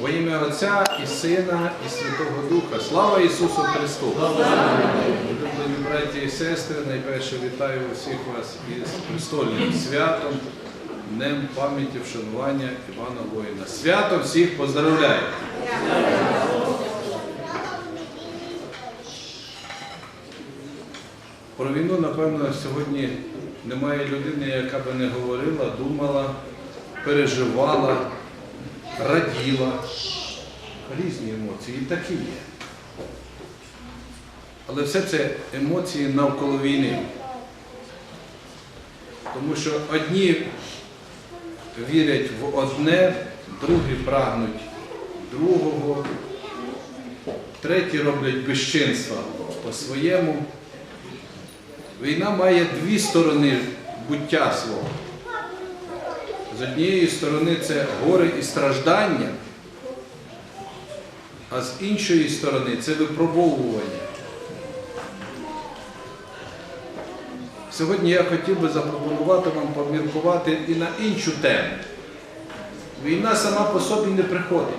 Во ім'я Отця і Сина, і Святого Духа. Слава Ісусу Христу! Улюблені браті і сестри, найперше вітаю усіх вас із престольним святом, Днем пам'яті вшанування Івана Воїна. Свято всіх поздравляю! Про війну, напевно, сьогодні немає людини, яка би не говорила, думала, переживала, раділа. Різні емоції і такі є. Але все це емоції навколо війни. Тому що одні вірять в одне, другі прагнуть другого, треті роблять безчинства по-своєму. Війна має дві сторони буття свого. З однієї сторони це горе і страждання, а з іншої сторони це випробовування. Сьогодні я хотів би запропонувати вам поміркувати і на іншу тему. Війна сама по собі не приходить.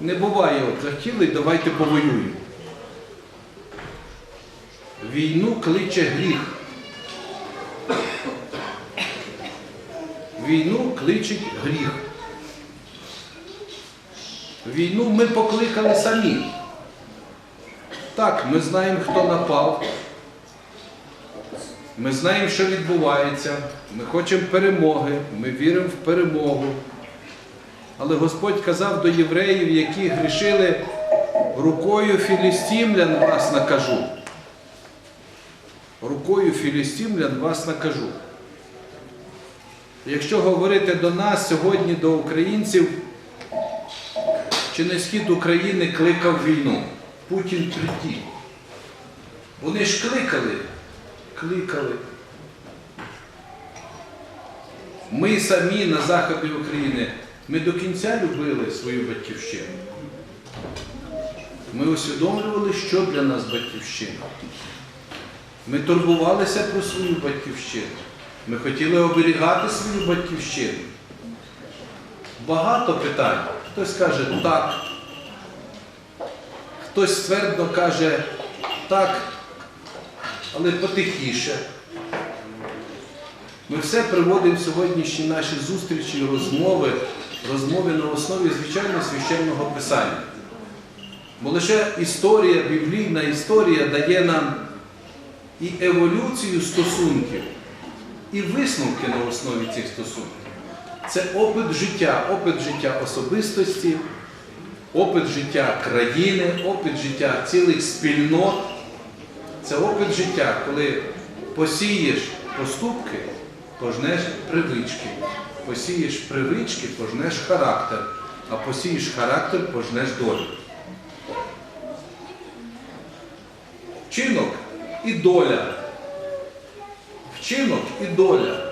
Не буває, от захотіли, давайте повоюємо. Війну кличе гріх. Війну кличить гріх. Війну ми покликали самі. Так, ми знаємо, хто напав. Ми знаємо, що відбувається. Ми хочемо перемоги, ми віримо в перемогу. Але Господь казав до євреїв, які грішили рукою філістимлян вас накажу. Рукою філістимлян вас накажу. Якщо говорити до нас сьогодні, до українців, чи не схід України кликав війну? Путін приті. Вони ж кликали, кликали. Ми самі на заході України, ми до кінця любили свою батьківщину. Ми усвідомлювали, що для нас батьківщина. Ми турбувалися про свою батьківщину. Ми хотіли оберігати свою батьківщину. Багато питань. Хтось каже так, хтось твердо каже так, але потихіше. Ми все приводимо в сьогоднішні наші зустрічі, розмови, розмови на основі звичайно священного писання. Бо лише історія, біблійна історія дає нам і еволюцію стосунків, і висновки на основі цих стосунків. Це опит життя, опит життя особистості, опит життя країни, опит життя цілих спільнот. Це опит життя, коли посієш поступки, пожнеш привички. Посієш привички, пожнеш характер, а посієш характер, пожнеш долю. Вчинок і доля. Вчинок і доля.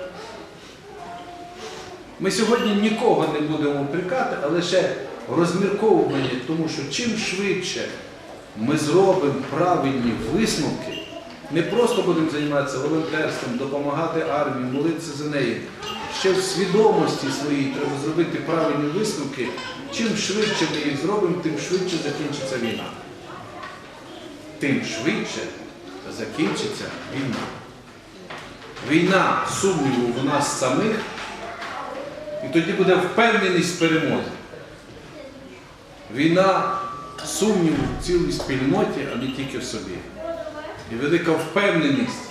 Ми сьогодні нікого не будемо прикати, а лише розмірковування, тому що чим швидше ми зробимо правильні висновки, не просто будемо займатися волонтерством, допомагати армії, молитися за неї. Ще в свідомості своїй треба зробити правильні висновки. Чим швидше ми їх зробимо, тим швидше закінчиться війна. Тим швидше закінчиться війна. Війна сумніву в нас самих, і тоді буде впевненість в перемозі. Війна сумніву в цілій спільноті, а не тільки в собі. І велика впевненість.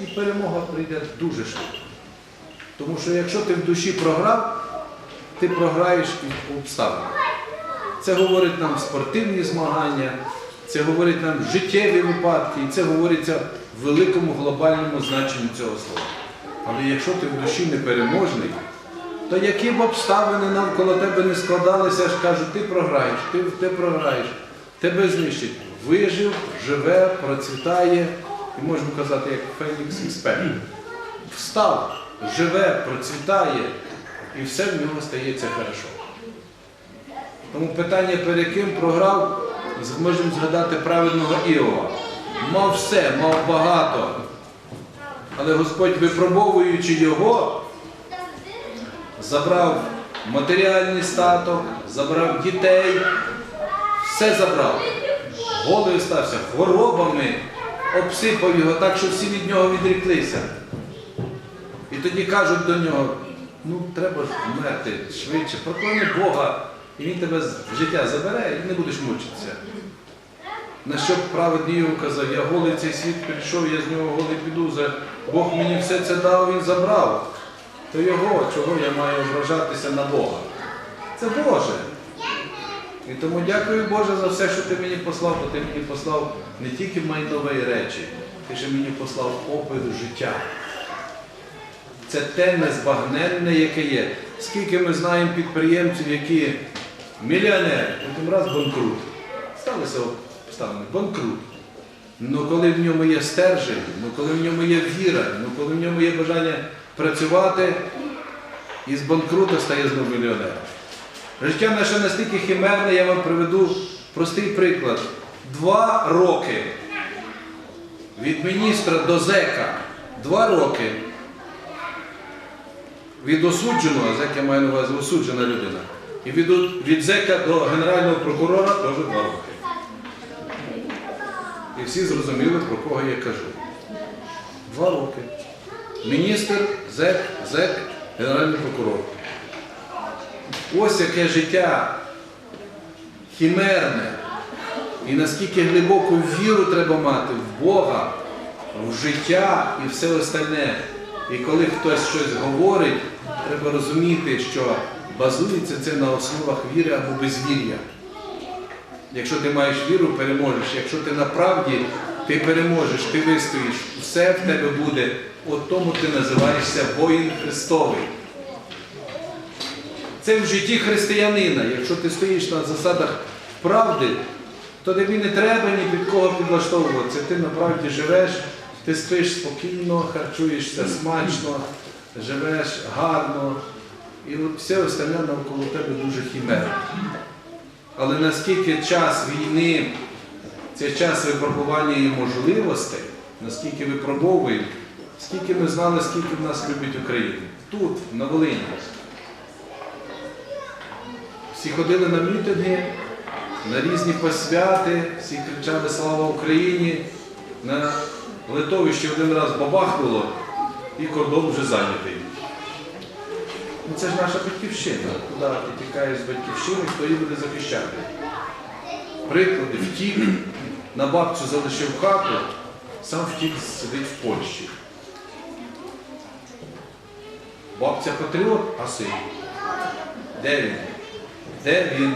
І перемога прийде дуже швидко. Тому що якщо ти в душі програв, ти програєш і обставини. Це говорить нам спортивні змагання, це говорить нам життєві випадки, і це говориться великому глобальному значенні цього слова. Але якщо ти в душі непереможний, то які б обставини навколо тебе не складалися, ж кажуть, ти програєш, ти, ти програєш, тебе знищать. Вижив, живе, процвітає, і можна казати, як Фенікс із пеплу. Встав, живе, процвітає, і все в нього стається хорошо. Тому питання, перед ким програв, можемо згадати праведного Іова. Мав все, мав багато. Але Господь, випробовуючи його, забрав матеріальний статок, забрав дітей, все забрав. Голий стався хворобами, обсипав його так, що всі від нього відріклися. І тоді кажуть до нього, ну треба ж вмерти швидше, проклони Бога, і він тебе з життя забере і не будеш мучитися. На що праведний йому казав, я голий цей світ прийшов, я з нього голий піду, за Бог мені все це дав, він забрав. То його, чого я маю ображатися на Бога? Це Боже. І тому дякую Боже за все, що ти мені послав, бо ти мені послав не тільки майнові речі, ти ще мені послав опит життя. Це те незбагненне, яке є. Скільки ми знаємо підприємців, які мільйонери, потім раз банкрут. Сталися обставини, банкрут. Ну коли в ньому є стержень, ну коли в ньому є віра, ну коли в ньому є бажання працювати, із банкрута стає знову мільйонером. Життя наше настільки химерне, я вам приведу простий приклад. Два роки від міністра до зека. Два роки від осудженого, зек я маю на увазі осуджена людина. І від, від зека до генерального прокурора теж два роки. І всі зрозуміли, про кого я кажу. Два роки. Міністр, зек, зек, генеральний прокурор. Ось яке життя хімерне. І наскільки глибоку віру треба мати в Бога, в життя і все остальне. І коли хтось щось говорить, треба розуміти, що базується це на основах віри або безвір'я. Якщо ти маєш віру, переможеш. Якщо ти на правді, ти переможеш, ти вистоїш, все в тебе буде. От тому ти називаєшся воїн Христовий. Це в житті християнина. Якщо ти стоїш на засадах правди, то тобі не треба ні під кого підлаштовуватися. Ти направді живеш, ти спиш спокійно, харчуєшся смачно, живеш гарно. І все остальне навколо тебе дуже хімерне. Але наскільки час війни, це час випробування і можливостей, наскільки випробовуємо, скільки ми знали, скільки в нас любить Україну. Тут, на Волині. Всі ходили на мітинги, на різні посвяти, всі кричали Слава Україні. На литовищі один раз бабахнуло і кордон вже зайнятий. Ну, це ж наша батьківщина. Куди ти тікаєш з батьківщини, хто її буде захищати? Приклади, втік, на бабцю залишив хату, сам втік сидить в Польщі. Бабця патріот, а син. Де він? Де він?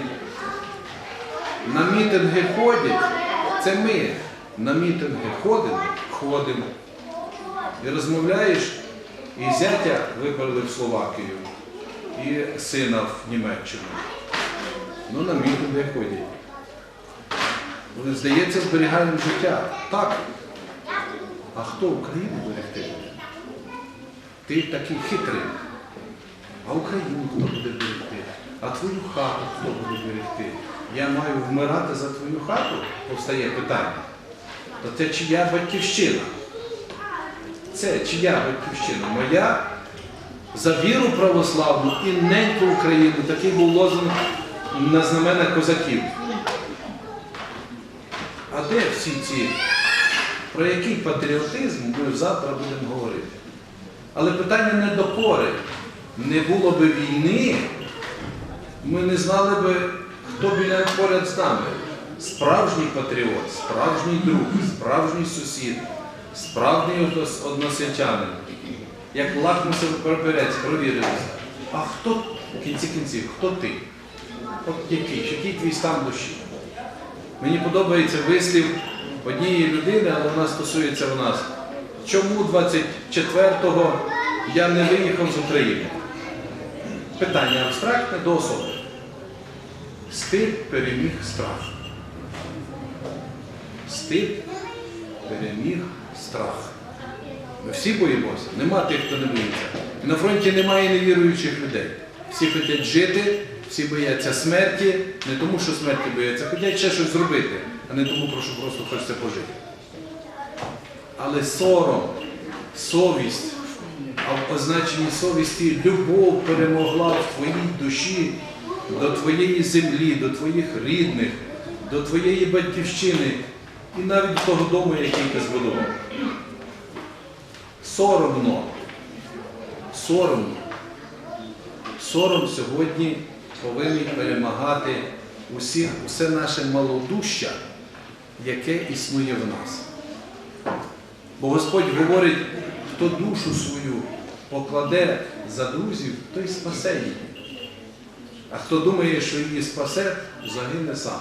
На мітинги ходять. Це ми. На мітинги ходимо, ходимо. І розмовляєш, і зятя виперли в Словакію, і сина в Німеччину. Ну, на мітинги ходять. Здається, зберігаємо життя. Так. А хто Україну берегти? Ти такий хитрий. А Україну хто буде берегти? А твою хату хто буде берегти? Я маю вмирати за твою хату? Повстає питання. То це чия батьківщина? Це чия батьківщина? Моя за віру православну і неньку Україну. Такий був лозунг на знаменах козаків. А де всі ці? Про який патріотизм ми завтра будемо говорити? Але питання не до пори. Не було би війни, ми не знали би, хто біля поряд з нами. Справжній патріот, справжній друг, справжній сусід, справжній однос- односельчанин. Як лакмусовий прапорець провірився. А хто в кінці кінців? Хто ти? От який? Який твій стан душі? Мені подобається вислів однієї людини, але вона стосується в нас. Чому 24-го я не виїхав з України? Питання абстрактне до особи. Стид переміг страх. Стид переміг страх. Ми всі боїмося, нема тих, хто не боїться. І на фронті немає невіруючих людей. Всі хочуть жити, всі бояться смерті, не тому, що смерті бояться, хочуть ще щось зробити, а не тому, що просто хочеться пожити. Але сором, совість а в позначенні совісті любов перемогла в твоїй душі до твоєї землі, до твоїх рідних, до твоєї батьківщини і навіть того дому, який ти збудував. Соромно. Соромно. Сором сьогодні повинен перемагати усіх, усе наше малодуща, яке існує в нас. Бо Господь говорить, хто душу свою покладе за друзів, той спасе її. А хто думає, що її спасе, загине сам.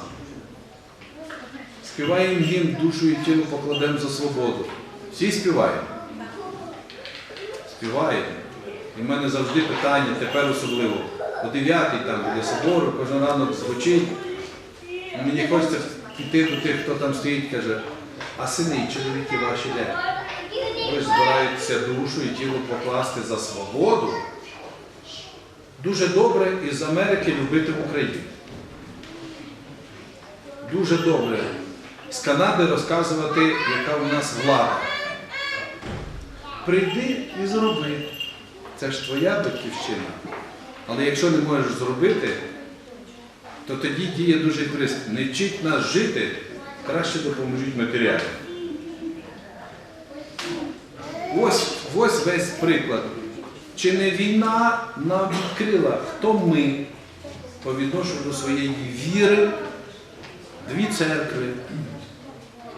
Співаємо гімн, душу і тіло покладемо за свободу. Всі співаємо. Співаємо. І в мене завжди питання, тепер особливо, о 9 там біля собору, кожен ранок звучить. І мені хочеться піти до тих, хто там стоїть, каже, а сини чоловіки ваші де? Ви ж збираєтеся душу і тіло покласти за свободу. Дуже добре із Америки любити в Україні. Дуже добре з Канади розказувати, яка у нас влада. Прийди і зроби. Це ж твоя батьківщина. Але якщо не можеш зробити, то тоді діє дуже прист. Не вчіть нас жити, краще допоможіть матеріально. Ось, ось весь приклад. Чи не війна нам відкрила, хто ми по відношенню до своєї віри, дві церкви.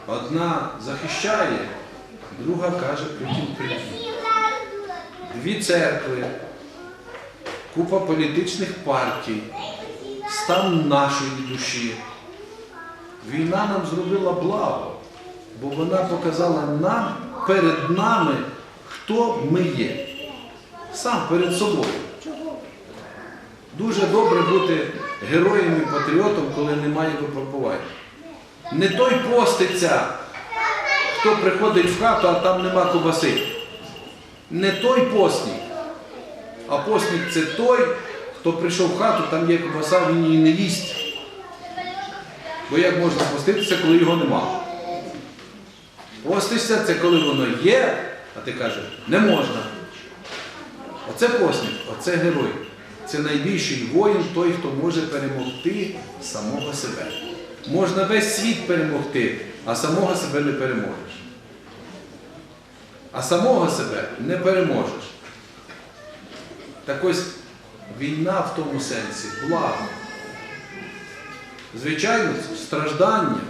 Одна захищає, друга каже, потім прийде. Дві церкви, купа політичних партій, стан нашої душі. Війна нам зробила благо, бо вона показала нам перед нами, хто ми є. Сам перед собою. Дуже добре бути героєм і патріотом, коли немає випробувань. Не той поститься, хто приходить в хату, а там нема кубаси. Не той постник, а постник це той, хто прийшов в хату, там є кубаса, він її не їсть. Бо як можна поститися, коли його нема? Постишся це коли воно є, а ти кажеш, не можна. Оце постник, оце герой. Це найбільший воїн, той, хто може перемогти самого себе. Можна весь світ перемогти, а самого себе не переможеш. А самого себе не переможеш. Так ось війна в тому сенсі благо. Звичайно, страждання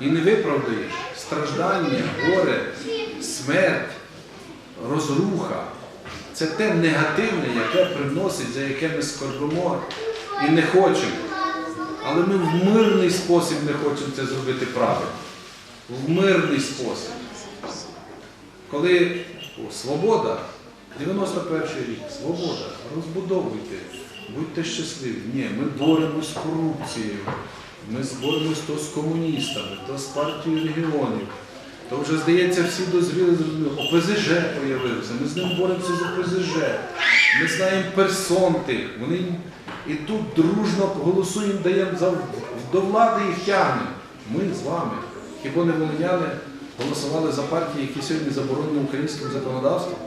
і не виправдаєш. Страждання, горе, смерть, розруха. Це те негативне, яке приносить, за яке ми скорбимо і не хочемо. Але ми в мирний спосіб не хочемо це зробити правильно. В мирний спосіб. Коли о, свобода, 91 рік, свобода, розбудовуйте, будьте щасливі. Ні, ми боремось з корупцією, ми боремось то з комуністами, то з партією регіонів. То вже, здається, всі дозріли, зрозуміли. ОПЗЖ появився, ми з ним боремося з ОПЗЖ. Ми знаємо персон тих. Вони і тут дружно голосуємо, даємо за, до влади їх тягнемо. Ми з вами. Хіба не волиняни голосували за партії, які сьогодні заборонені українським законодавством?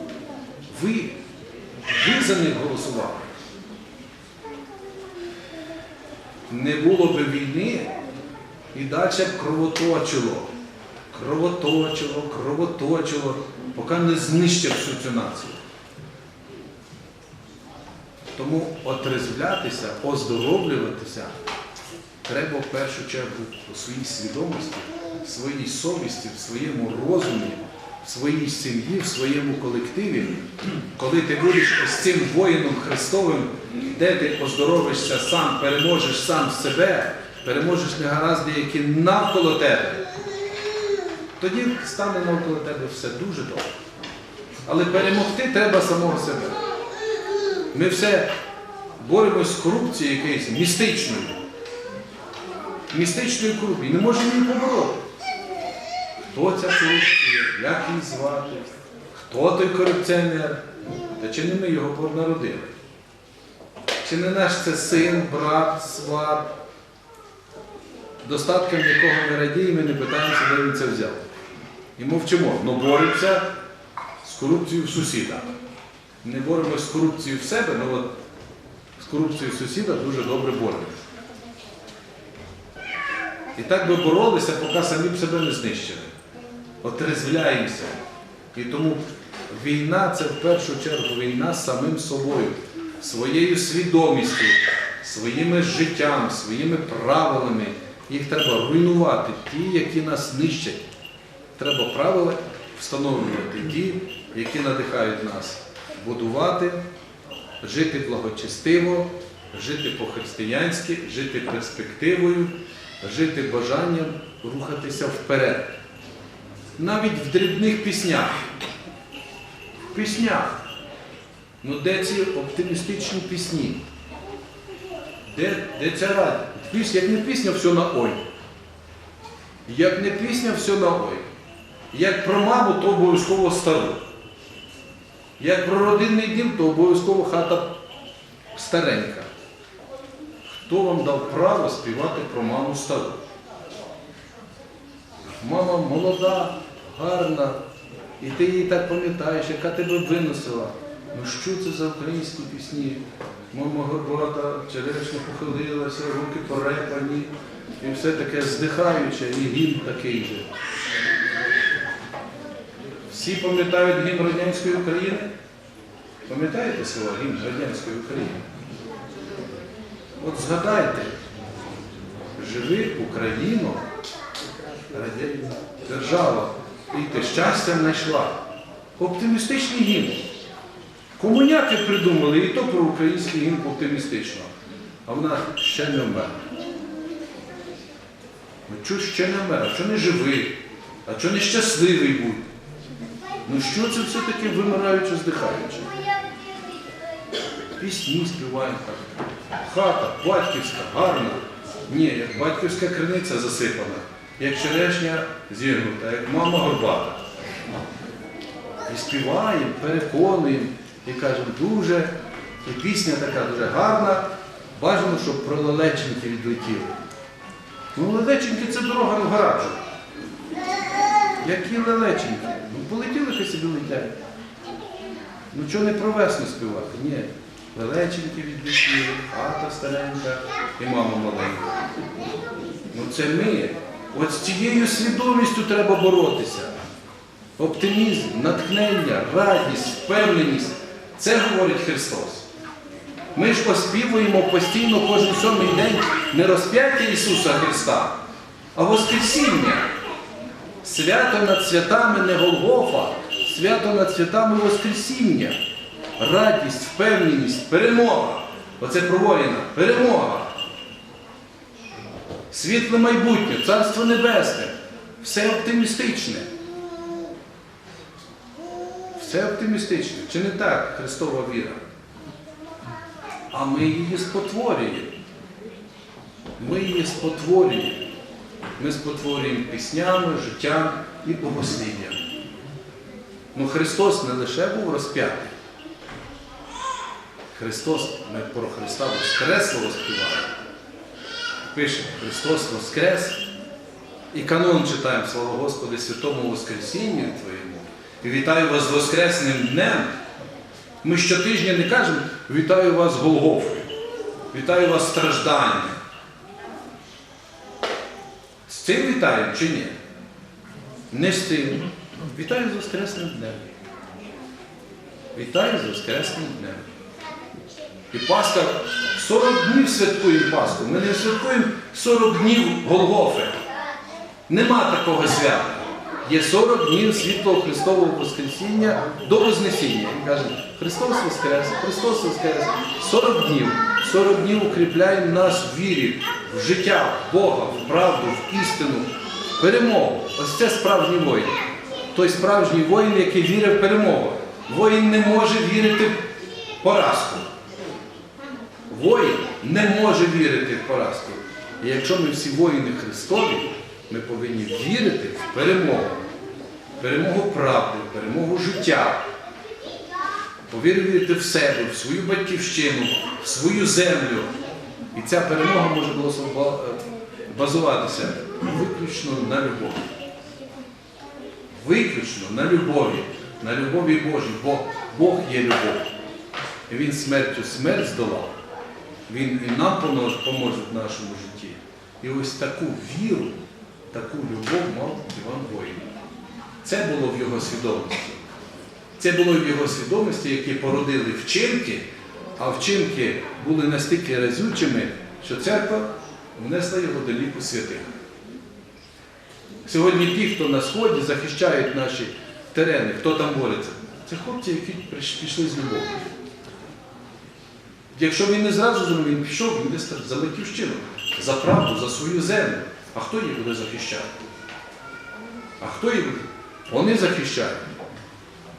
Ви, ви за них голосували. Не було би війни і далі б кровоточило кровоточило, кровоточило, поки не знищив всю цю націю. Тому отрезвлятися, оздоровлюватися треба в першу чергу у своїй свідомості, в своїй совісті, в своєму розумі, в своїй сім'ї, в своєму колективі. Коли ти будеш ось цим воїном Христовим, де ти оздоровишся сам, переможеш сам себе, переможеш негаразди, які навколо тебе тоді стане навколо тебе все дуже добре. Але перемогти треба самого себе. Ми все боремось з корупцією якоюсь містичною. Містичною корупцією. Не можемо її побороти. Хто ця корупція, як її звати, хто той корупціонер, та чи не ми його народили? Чи не наш це син, брат, сват, достатком якого ми не питаємося, де він це взяв. І мовчимо, ну боремося з корупцією в сусіда. Не боремося з корупцією в себе, але з корупцією сусіда дуже добре боремося. І так би боролися, поки самі б себе не знищили. Отрезвляємося. І тому війна це в першу чергу війна з самим собою, своєю свідомістю, своїм життям, своїми правилами. Їх треба руйнувати, ті, які нас нищать. Треба правила встановлювати ті, які надихають нас будувати, жити благочестиво, жити по-християнськи, жити перспективою, жити бажанням рухатися вперед. Навіть в дрібних піснях. В піснях. Ну де ці оптимістичні пісні? Де, де ця? Піс- Як не пісня, все на ой. Як не пісня, все на ой. Як про маму, то обов'язково стару. Як про родинний дім, то обов'язково хата старенька. Хто вам дав право співати про маму стару? Мама молода, гарна, і ти її так пам'ятаєш, яка тебе виносила. Ну що це за українські пісні? Мама горбата, черешня похилилася, руки порепані, і все таке здихаюче, і гімн такий же. Всі пам'ятають гімн радянської України? Пам'ятаєте слова гімн радянської України? От згадайте, живи Україну, Радя- держава, і ти щастя знайшла. Оптимістичний гімн. Комуняки придумали і то про український гімн оптимістично. А вона ще не вмер. Ну чого ще не вмер? А чого не живий? А чого не щасливий будь? Ну що це все-таки вимираючи, здихаючи? Пісні співаємо так. Хата батьківська, гарна. Ні, як батьківська криниця засипана, як черешня зігнута, як мама горбата. І співаємо, переконуємо, і кажемо, дуже, і пісня така дуже гарна, бажано, щоб про лелеченьки відлетіли. Ну, лелеченьки це дорога в гаражу. Які лелеченьки? Ну, полетіли хай собі летять. Ну чого не про весну співати? Ні. Лелеченьки відлетіли, хата старенька і мама маленька. Ну це ми. От з цією свідомістю треба боротися. Оптимізм, натхнення, радість, впевненість. Це говорить Христос. Ми ж оспівуємо постійно кожен сьомий день не розп'яття Ісуса Христа, а Воскресіння. Свято над святами не Голгофа, свято над святами Воскресіння. Радість, впевненість, перемога. Оце про воїна. Перемога. Світле майбутнє, царство небесне. Все оптимістичне. Все оптимістичне. Чи не так Христова віра? А ми її спотворюємо. Ми її спотворюємо. Ми спотворюємо піснями, життям і богослів'ям. Ну Христос не лише був розп'ятий. Христос, ми про Христа Воскресло співаємо. Пише Христос Воскрес. І канон читаємо, слава Господи, святому Воскресінню Твоєму. І вітаю вас з Воскресним днем. Ми щотижня не кажемо вітаю вас з Голгофою, вітаю вас стражданням. З цим вітаємо чи ні? Не з цим. Вітаю з Воскресним днем. Вітаю з Воскресним днем. І Пасха 40 днів святкуємо Пасху. Ми не святкуємо 40 днів Голгофи. Нема такого свята. Є 40 днів світлого Христового Воскресіння до Вознесіння. Він каже, Христос Воскрес, Христос Воскрес. 40 днів. 40 днів укріпляємо нас в вірі, в життя, в Бога, в правду, в істину, в перемогу. Ось це справжній воїн. Той справжній воїн, який вірить в перемогу. Воїн не може вірити в поразку. Воїн не може вірити в поразку. І якщо ми всі воїни Христові, ми повинні вірити в перемогу. Перемогу правди, перемогу життя. Повірити в себе, в свою батьківщину, в свою землю. І ця перемога може базуватися виключно на любові. Виключно на любові. на любові Божій, бо Бог є любов. І Він смертю смерть здолав. Він і нам поможе, в нашому житті. І ось таку віру, таку любов мав Іван Воїн. Це було в його свідомості. Це було в його свідомості, які породили вчинки, а вчинки були настільки разючими, що церква внесла його до ліку святих. Сьогодні ті, хто на сході захищають наші терени, хто там бореться, це хлопці, які пішли з любов'ю. Якщо він не зразу зробив, він пішов, він там за батьківщину, за правду, за свою землю. А хто її буде захищати? А хто їх? Вони захищають.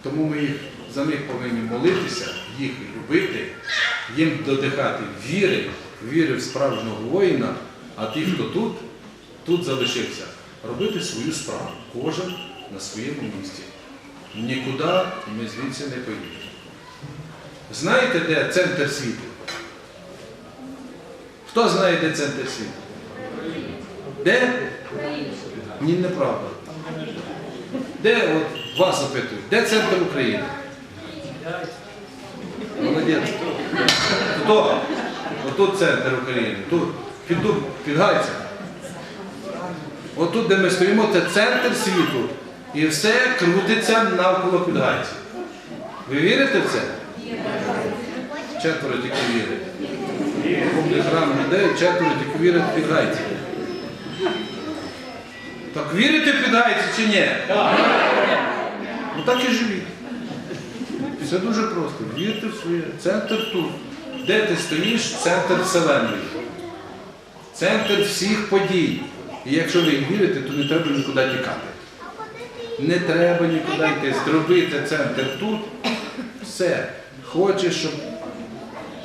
Тому ми їх, за них повинні молитися, їх любити, їм додихати віри, віри в справжнього воїна, а ті, хто тут, тут залишився, робити свою справу. Кожен на своєму місці. Нікуди ми звідси не поїдемо. Знаєте, де центр світу? Хто знає, де центр світу? Де? Ні, неправда. Де, от вас запитують, де центр України? Молодець. Хто? Отут центр України. Тут, під, під. Отут, де ми стоїмо, це центр світу. І все крутиться навколо підгайців. Ви вірите в це? Четверо тільки вірять. Повний храм людей, четверо тільки вірять в підгайців. Так вірите в підгайців чи ні? Ну так і живіть. Все дуже просто. Вірте в своє. Центр тут. Де ти стоїш, центр Вселенної. Центр всіх подій. І якщо ви вірите, то не треба нікуди тікати. Не треба нікуди йти. Зробити центр тут. Все. Хочеш, щоб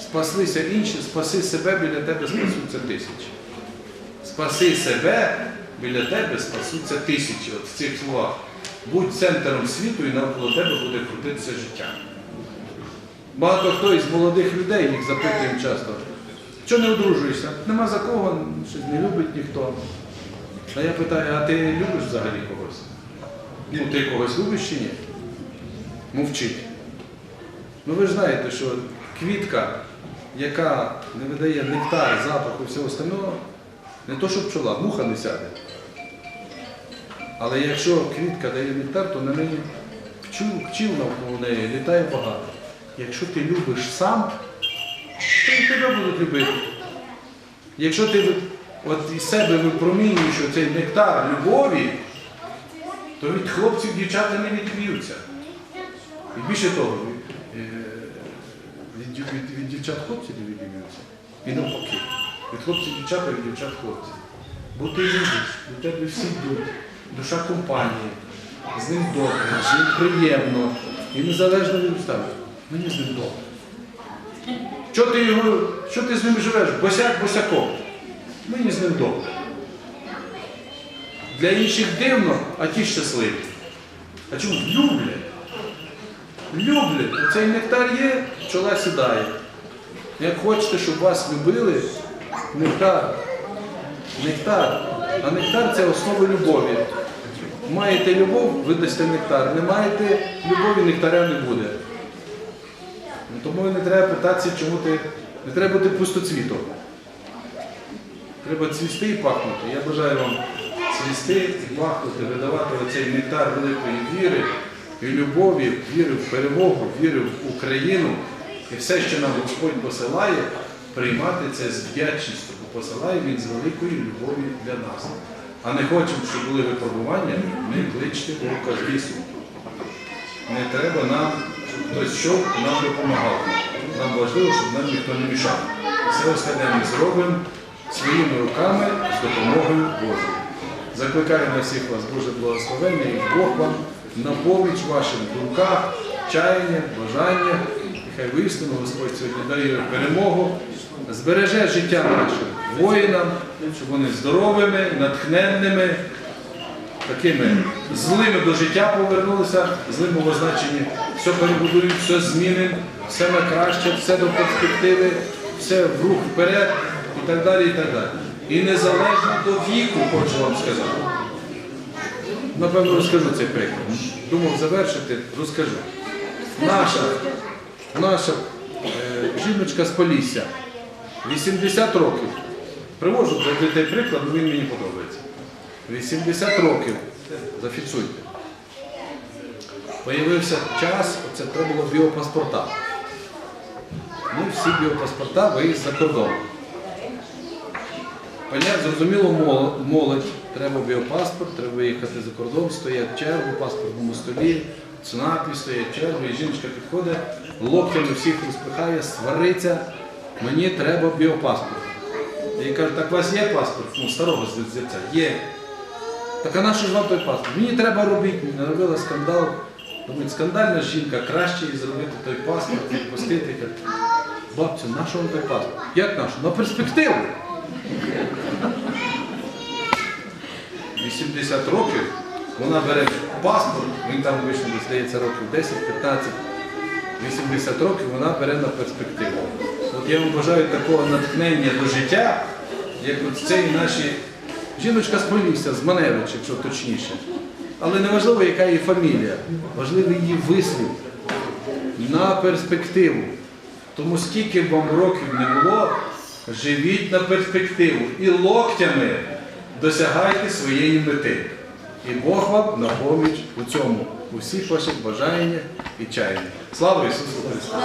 спаслися інші, спаси себе, біля тебе спасуться тисячі. Спаси себе, біля тебе спасуться тисячі. От в цих словах. Будь центром світу і навколо тебе буде крутитися життя. Багато хто із молодих людей їх запитуємо часто, що не одружуєшся? Нема за кого, щось не любить ніхто. А я питаю, а ти любиш взагалі когось? Ну, ти когось любиш чи ні? Мовчить. Ну ви ж знаєте, що квітка, яка не видає нектар, запах і всього остального, не то, що пчола, муха не сяде. Але якщо квітка дає нектар, то на неї пчул, пчіл навколо неї літає багато. Якщо ти любиш сам, то і тебе будуть любити. Якщо ти от із себе випромінюєш оцей нектар любові, то від хлопців дівчата не відвіються. І більше того, від, від, дівчат хлопці не відвіються. І навпаки. Від хлопців дівчата, від дівчат хлопці. Бо ти любиш, до тебе всі йдуть, душа компанії, з ним добре, з ним приємно. І незалежно від обставин. Мені з ним добре. Що ти, його, що ти з ним живеш? Босяк босяком. Мені з ним добре. Для інших дивно, а ті щасливі. А чому? Люблять. Люблять. Оцей нектар є, пчола сідає. Як хочете, щоб вас любили, нектар. Нектар. А нектар це основа любові. Маєте любов, ви дасте нектар. Не маєте любові, нектаря не буде. Ну, тому не треба питатися, чому ти. Не треба бути пустоцвітом. Треба цвісти і пахнути. Я бажаю вам цвісти і пахнути, видавати оцей нектар великої віри і любові, віри в перемогу, віри в Україну. І все, що нам Господь посилає, приймати це з вдячністю, бо посилає Він з великої любові для нас. А не хочемо, щоб були випробування, ми кличте Бога з лісу. Не треба нам, щоб хтось йшов нам допомагав. Нам важливо, щоб нам ніхто не мішав. Все остальне ми зробимо своїми руками з допомогою Божою. Закликаю на всіх вас Боже благословення і Бог вам на поміч вашим думках, чаяннях, бажаннях. І хай вистину Господь сьогодні дає перемогу, збереже життя нашим воїнам, щоб вони здоровими, натхненними, такими злими до життя повернулися, злими в означенні, все перебудують, все змінимо, все на краще, все до перспективи, все в рух вперед і так далі. І так далі. І незалежно до віку, хочу вам сказати. Напевно, розкажу цей приклад. Думав завершити, розкажу. Наша, наша е, жіночка з Полісся, 80 років. Привожу дітей приклад, він мені подобається. 80 років, зафіксуйте. Появився час, це треба було біопаспорта. Ну, всі біопаспорта виїзд за кордон. Понятно, зрозуміло, молодь, треба біопаспорт, треба виїхати за кордон, стоять черги в паспортному столі, ЦНАПі стоять черги, і жіночка підходить, локтями всіх розпихає, свариться, мені треба біопаспорт. Я їй кажу, так у вас є паспорт? Ну, старого зірця, є. Так а на що ж вам той паспорт? Мені треба робити, наробила скандал. Думаю, скандальна жінка, краще їй зробити той паспорт, відпустити. Бабцю, на що вам той паспорт? Як на? На перспективу. 80 років вона бере паспорт, він там вийшло, здається, років 10-15. 80 років вона бере на перспективу. От я вам бажаю такого натхнення до життя, як от цей наші жіночка з Полісся, з Маневич, якщо точніше. Але не важливо, яка її фамілія, важливий її вислів на перспективу. Тому скільки вам років не було, живіть на перспективу і локтями досягайте своєї мети. І Бог вам на поміч у цьому, у всіх ваших бажаннях і чаяннях. Слава Ісусу Христу!